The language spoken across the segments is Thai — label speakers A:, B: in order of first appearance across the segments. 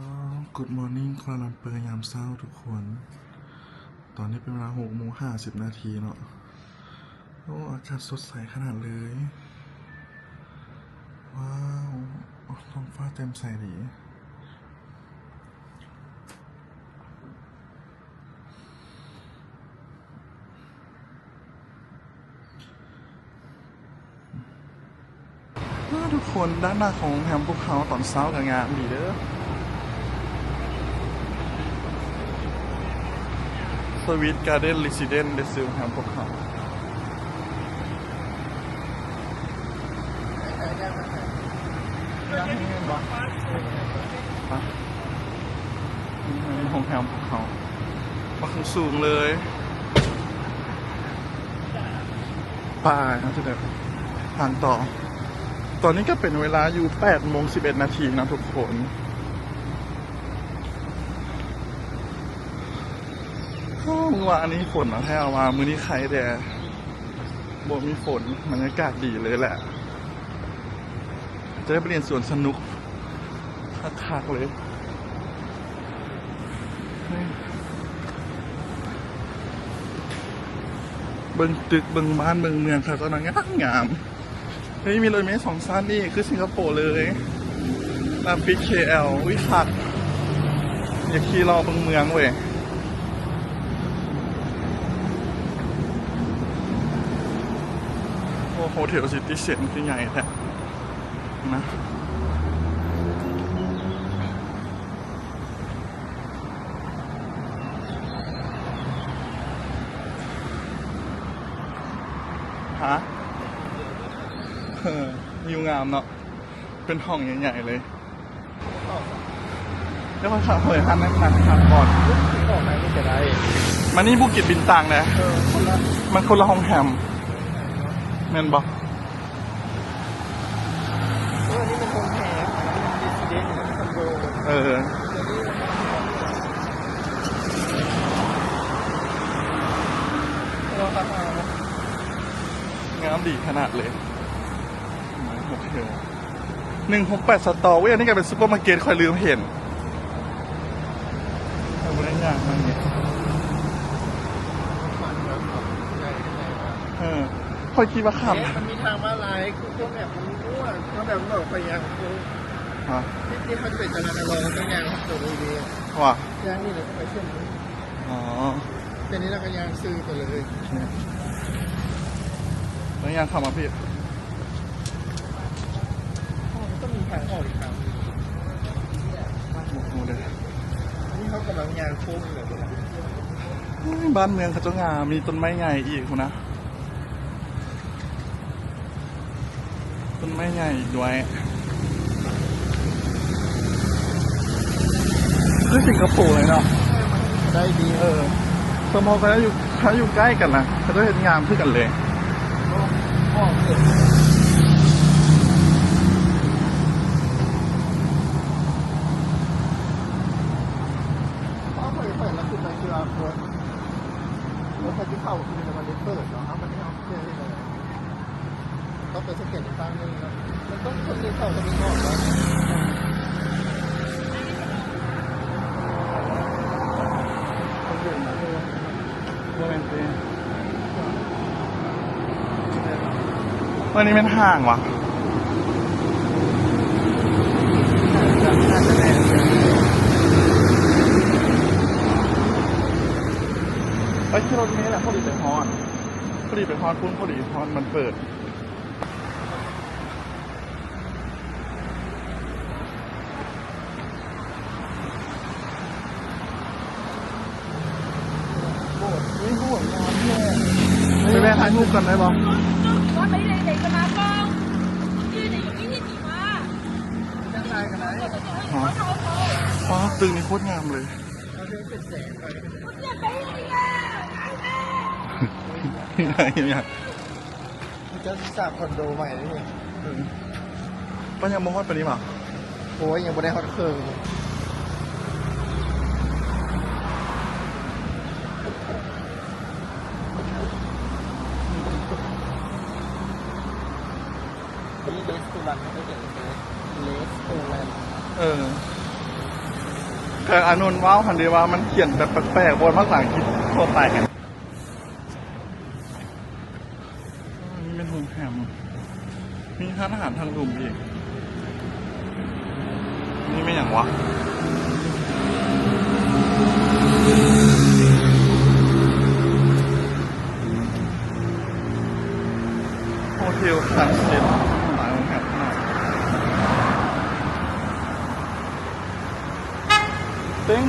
A: ก็กูดมอร์นิ่งคลาลัมเปอร์ยามเช้าทุกคน ตอนนี้เป็นเวลาหกโมงห้าสิบนาทีเนาะ โอ้ อากาศสดใสขนาดเลย ว้าวท้องฟ้าเต็มใสดีทุกคนด้านหน้าของแฮมภูเขาตอนเช้ากับงานดีเด้อ สวีทการ์เด้นลิซิเดนเดซิลแฮมภูเขาของแฮมภูเขามาขึ้นสูงเลยป่าครับจะเดินทางต่อ ตอนนี้ก็เป็นเวลาอยู่8โมง11 นาทีนะทุกคน ห้องว่าอันนี้ฝนนะให้เอามามือนี้ใครแต่บมีฝนบรรยากาศดีเลยแหละ จะได้ไปเรียนสวนสนุกคักๆเลยเบิ่งตึกเบิ่งบ้านเบิ่งเมืองค่ะตอนนั้นงามงามเฮ้ยมีรถเมล์สองชั้นนี่คือสิงคโปร์เลยลามปิกเคเอลวิคักอย่าขี่รอเบึงเมืองเว้ย โอ้โหเทลซิตี้เซ็นคือใหญ่แท้นะฮะเออวิวงามเนาะ เป็นห้องใหญ่ๆเลยแล้วมาขับเผยทันนั้นมาทางก่อน
B: ออกไหนไม่จะได้
A: มานี่บุกิจบินตังนะ
B: เออคนละ
A: มันคนละห้องแฮม แมนบอก
B: เออนี่เป็นโฮมแฮมอันนี้เป็นดิสเดนคอนโด
A: เออ
B: เรา
A: งามดีขนาดเลยโอเคหนึ่งหกแปดสตอเว้ยอันนี้กลายเป็นซูเปอร์มาร์เก็ตคอยลืมเห็นเอาไว้งานมาเนี่ย
B: มันแบบใหญ่ใหญ่
A: เออ คอยคิดว่าขับ
B: เอ๊ะมันมีทางมาลายคือพวกแบบมันมั่วเขาแบบบอกไปยังคือ
A: ฮะ
B: ที่ที่เขาจะเป็นจราจรเราต้องยางตัวดี
A: ว่ะ
B: ๆยางนี่เราก็ไปเชื่อมนี้
A: อ๋อ
B: แต่นี้เราก็ยางซื้อไปเลย
A: โอเคแล้วยังขับมาพี่
B: อ๋อมันต้องมีทางออกอีกทางหนึ่ง
A: โอ้โหเลย
B: อันนี้เขากำลังยางโค้งอยู่แบบนี้
A: บ้านเมืองเขาจะงามมีต้นไม้ใหญ่อีกคุณนะ ต้นไม้ใหญ่อีกด้วยคือสิงคโปร์เลยเนาะ
B: ได้ดี
A: เออสมมติเขาอยู่เขาอยู่ใกล้กันนะเขาจะเห็นงามขึ้นกันเลย
B: ออกเสร็จเขาเปิดเปิดแล้วคือไปคือเอาตัวรถไฟที่เข้าคือมันได้เปิดเนาะเอามันไม่เอาเชื่อได้เลยต้องไปสเก็ตอีกครั้งหนึงนะมันต้องคนที่เข้าคนที่ออกแล้ว
A: วันนี้เป็นห่างวะไอ้ที่รถนี้แหละพอดีไปฮอนพอดีไปฮอนพุ่นพอดีฮอนมันเปิด
B: ไป
A: แม่ถ่ายรูปกันได้ปะฟ้าตึงนี่โคตรงามเลย
B: ที่ไห
A: นเนี่ย
B: จะสร้างคอนโดใหม่นี่
A: ปัญญามอฮอดปะนี้ป่ะ
B: โอ้ยยังบนได้ฮอดเครื่
A: แต่อานนท์ว้าวคันเดีว่ามันเขียนแบบแปลกๆบนภาษาอังกฤษทั่วไปอันนี่เป็นโรงแรมมีร้านอาหารทางดุมอีกนี่ไม่อย่างวะ โฮเทลซันเซ็ตหลายโรงแรมมากเต้งมวนลงไปรูหมัดเต้งเต้งมวนทั้งลูกว่ะไม่ขนาดบอลอย่างนี้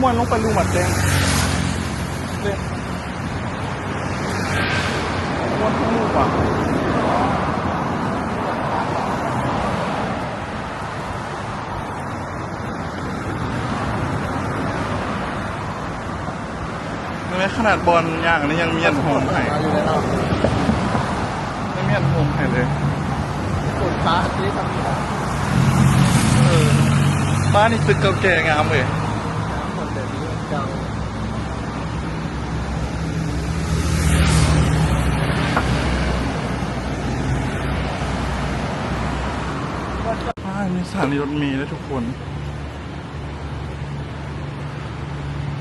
A: ยังมีอันโฮมให้
B: อยู่ในนอก
A: ยังมีอันโฮมให้เลย
B: ส่วนฟ้าที่ทำนี่นะ
A: เออบ้านนี่ตึกเก่าแก่งามเลย
B: เจ้า
A: บ้านมีสถานีรถเมล์ด้วทุกคน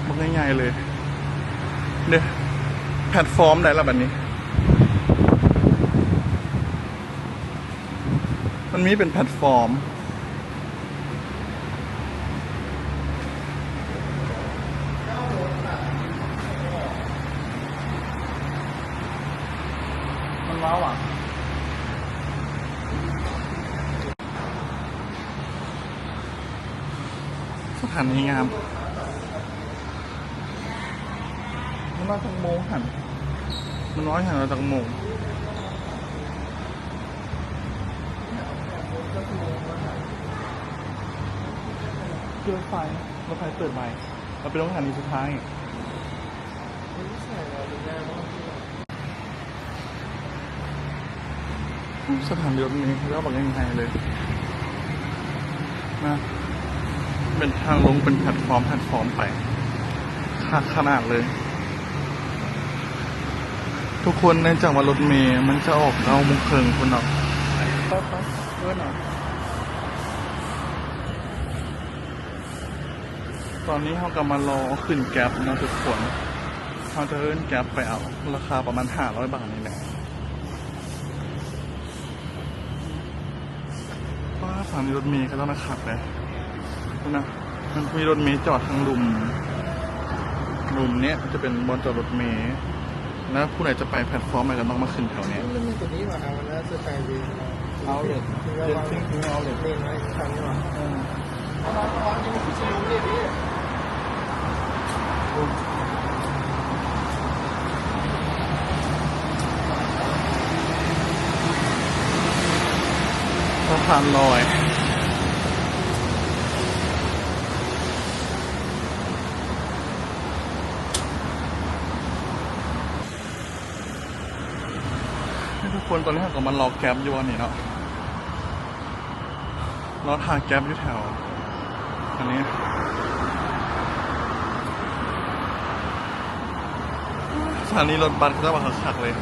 A: มันง่ายๆเลยเนี่ยแพลตฟอร์มไหนละแบบนี้ มันมีเป็นแพลตฟอร์ม มันว้าวอะ สถานีงามมันน้อยจังโมหันมันน้อยหันเราจังโมงเจอไฟรถไฟเปิดใหม่เราไปลงสถานีสุดท้าย
B: ไม่ใช่เดูได้ว่า
A: สถานีรถเมล์แล้วบอกยังไงเลยนะ เป็นทางลงเป็นแพลตฟอร์มแพลตฟอร์มไปขาขนาดเลย ทุกคนเนื่องจากว่ารถเมล์มันจะออกเก้าโมงครึ่งคุณเนาะไปไปเลื่ออยตอนนี้เขากำลังรอขึ้นแก๊ปนะทุกคนเขาจะเอิ้นแก๊ปไปเอา ราคาประมาณห้าร้อยบาทนี่แหละว่าสานีรถเมล์ก็ต้องมาขับเลย นะมันมีรถเมล์จอดทางลุมลุมเนี้ยจะเป็นบนจอดรถเมล์แล้วผู้ใดจะไปแพลตฟอร์มอะไรก็ต้องมาขึ้นแถวเนี้ย
B: มันมีตัวนี้ว่ะเอาแล้วจะไปวี
A: เอาเลย
B: คือว่า
A: เดินทิ้งทิ้งเอาเลย
B: เล่นไว้ครั้งนี้ว่ะเอามาเอามายังไม่ชิมเลยดิ
A: สะพานลอย ให้ทุก คนตอนนี้เรากำลังรอแก๊ปอยู่อันนี้เนาะรอทางแก๊ปอยู่แถวอันนี้สถานีรถบัสก็จะมาคักเลย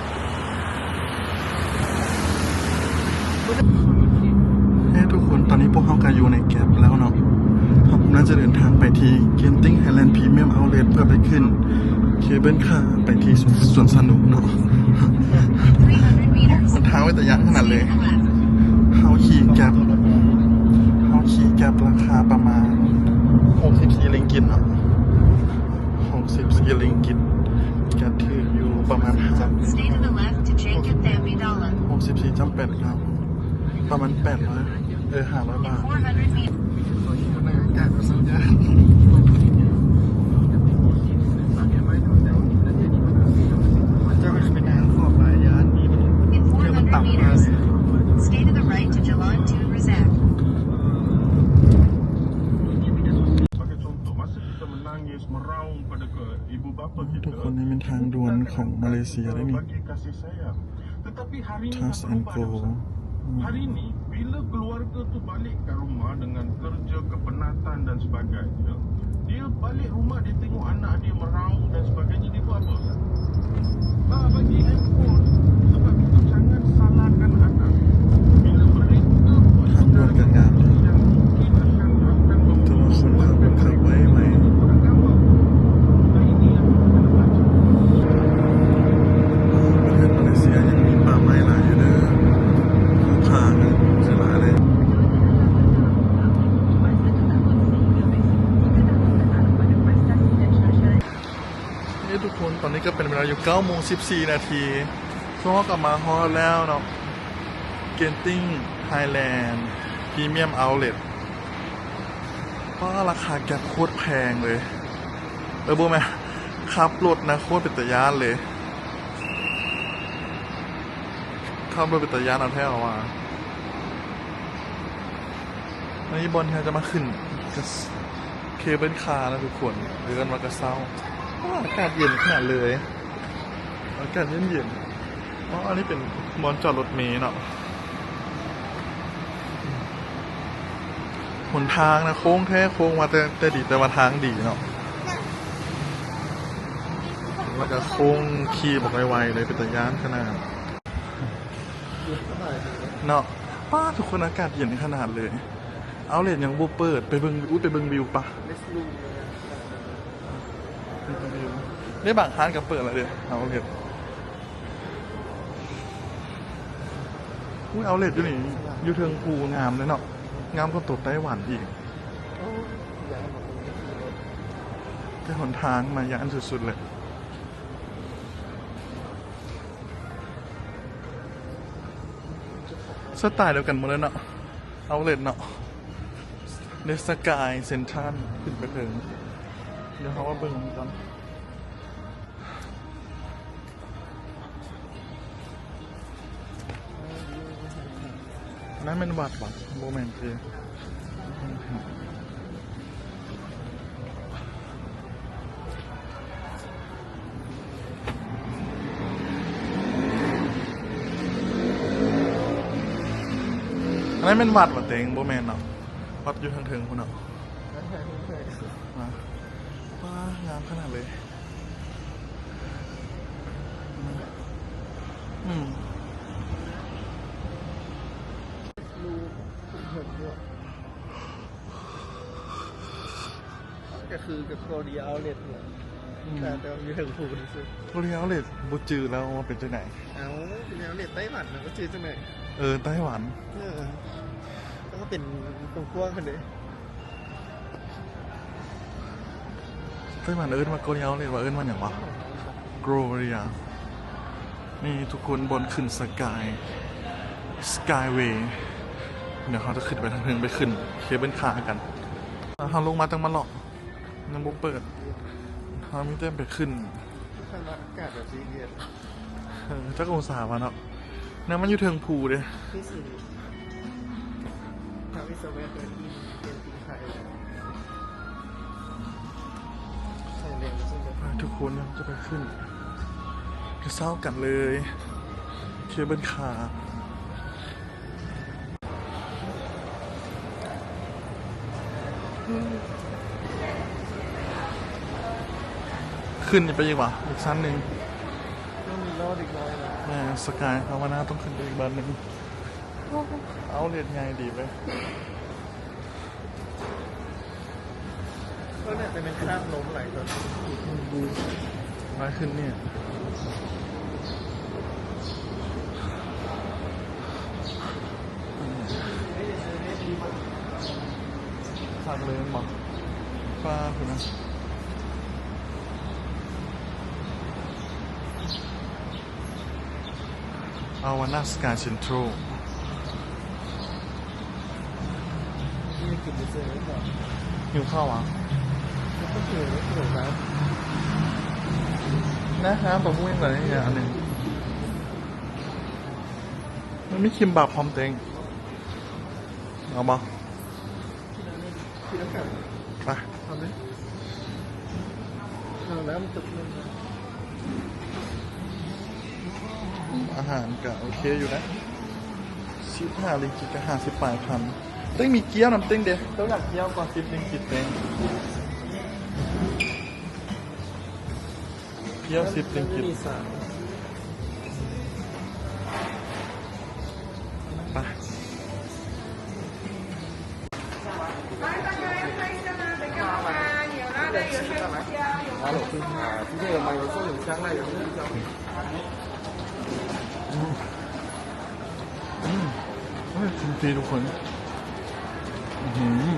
A: เฮ้ทุกคนตอนนี้พวกเขาก็อยู่ในแก๊ปแล้วเนาะครับน่าจะเดินทางไปที่ Genting Highland Premium Outlet เพื่อไปขึ้น เคเบิลคาร์ไปที่สวนสวนสนุกเนาะ ทางไว้แต่ยางขนาดเลยเฮาขี่แก๊ปเฮาขี่แก๊ปราคาประมาณ64ลิงกิตเนาะ64ลิงกิตแก๊ปถืออยู่ประมาณ
C: Stay to the left to Jacob Thambidala.
A: 64จำเป็ดครับ ประมาณ800เออ500บาท
C: 400 meters.
B: ในแกะสัญญาจ
D: menangis, meraung pada ke ibu bapa
A: ทุ
D: kita,
A: กคนนี้เป็นทางด่วนของมาเลเซียได้นี่
D: bagi kasih sayang. Tetapi hari ini
A: Touch
D: dah
A: and
D: berubah
A: go
D: dah, Ustaz. Hari ini, bila keluarga tu balik ke rumah dengan kerja, kepenatan dan sebagainya, dia balik rumah, dia tengok anak dia meraung dan sebagainya, dia buat apa? Ustaz? Ah, bagi handphone. Sebab itu jangan salahkan anak. Bila mereka buat
A: Handphone kat ngam dia.
D: yang mungkin akan akan
A: แต่ว่าคนขับมันขับไว้ไหม เป็นเวลาอยู่9โมง14นาทีช่วงกลับมาฮอลแล้วเนาะเกนติ้งไฮแลนด์พรีเมียมเอาเล t ก็ราคาแกโคตรแพงเลย เออบูไหมขับรถนะโคตรเป็นตะยานเลยขับรถเป็นตะยานเอาแท้เอาว่าอันนี้บอลเนี่ยจะมาขึ้นเคเบิลคาร์นะทุกคนเดือนมากระเซ้าอ้าอากาศเย็นขนาดเลย อากาศเย็นเย็นๆอ๋ออันนี้เป็นบอลจอดรถเมล์เนาะหนทางนะโค้งแท้โค้งมาแต่แต่ดีแต่ว่าทางดีเนาะแล้วก็โค้งขี่บอกไวๆเลยเป็นตะยานขนาด
B: เนาะ
A: ป้าทุกคนอากาศเย็นขนาดเลย เอาเลนยังบูเปิดไปเบิงอุ้ยไปเบิงวิวปะไปเบิ่งวิวได้บางร้านก็เปิดแล้วเด้เอาเลน อุ้ยเอาเลนอยู่นี่อยู่เทิงภูงามเลยเนาะงามก็ตดไต้หวันอีก
B: โอ้ยอยากให้บอกคนนี้ขี่
A: หนทางมายานสุดๆเลยสไตล์เดียวกันหมดเลยเนาะเอาเลนเนาะเนสกายเซนทันขึ้นไปถึงเดี๋ยวเขาว่าเบิ่งก่อน นั่นเป็นวัดปะโมเมนต์คืออันนั้นเป็นวัดปะเต็งโมเมนต์เนาะวัดอยู่ทางเทิงคุณเนาะ
B: นั่นแหละที่เคย
A: มาว้างามขนาดเลย อืม
B: ลูคุณเห็นด้วย ก็คือกับโกดีเอาเลทเนี่ย
A: อืม
B: แต่แต่มีถึงผูกนี่สิ
A: โรเลียลเลยบูจือแล้วว่าเป็นจังไหน
B: เอาเป็นเอาเลทไต้หวันนะก็ชื่อจังไหน
A: เออไต้หวัน
B: เออแล้วก็เป็นตรงกว้างกันเลย
A: ไต้หวันเอิ้นว่าโกเลียลเลยว่าเอิ้นว่าอย่างวะโกเลียนี่ทุกคนบนขึ้นสกายสกายเวย์เดี๋ยวเขาจะขึ้นไปทางเทิงไปขึ้นเคเบิลคาร์กันแล้วเขาลงมาตั้งมาหลอก ยังบุเปิดเขามีเต้นไปขึ้น
B: ข้างนอกอากาศแบบดีเย็น
A: เออจักองศาวะเนาะเนี่ยมันอยู่เทิงภูเด้
B: ที่สี่ทำวิศวะเกิดอินเป็นปีไทยใช่เลยซึ่งจะ
A: ทุกคนจะไปขึ้นจะเศร้ากันเลย เคเบิลคาร์ ขึ้นไปอีกวะอีกชั้นหนึ่ง
B: ต้องมีรอดอีกน้อยนะ
A: แม่สกายภาวนาต้องขึ้นไปอีกบันหนึ่งเอาเรียนไงดีไป
B: ก็เนี่ยจะเป็นคราบล้มไหลก่อน
A: มาขึ้นเนี่ยฝากเลยมันบอกฟ้าคุณนะาวันนัสกาเซ็นทรัลหิวข้าวอะ
B: แล้วก็เจอแล้วเจอครับ
A: นะฮะผมมุ่งอะไรเนี่ยอันหนึ่งมันไม่คิมบับพร้อมเต็งเอามาไป
B: ทำไหมเอาแล้วมันจบเลย
A: อาหารก็โอเคอยู่นะสิบห้าลิงกิตก็ห้าสิบแปดพันตึ้งมีเกี๊ยวนำตึ้งเด็กต้องอยากเกี๊ยวกว่าสิบลิงกิตเองเกี๊ยวสิบลิงกิตไป
B: ที่นี่เรามาอยู่ส่วนหงชั้ร
A: อย่ที่นี่ ดีทุกคน อืม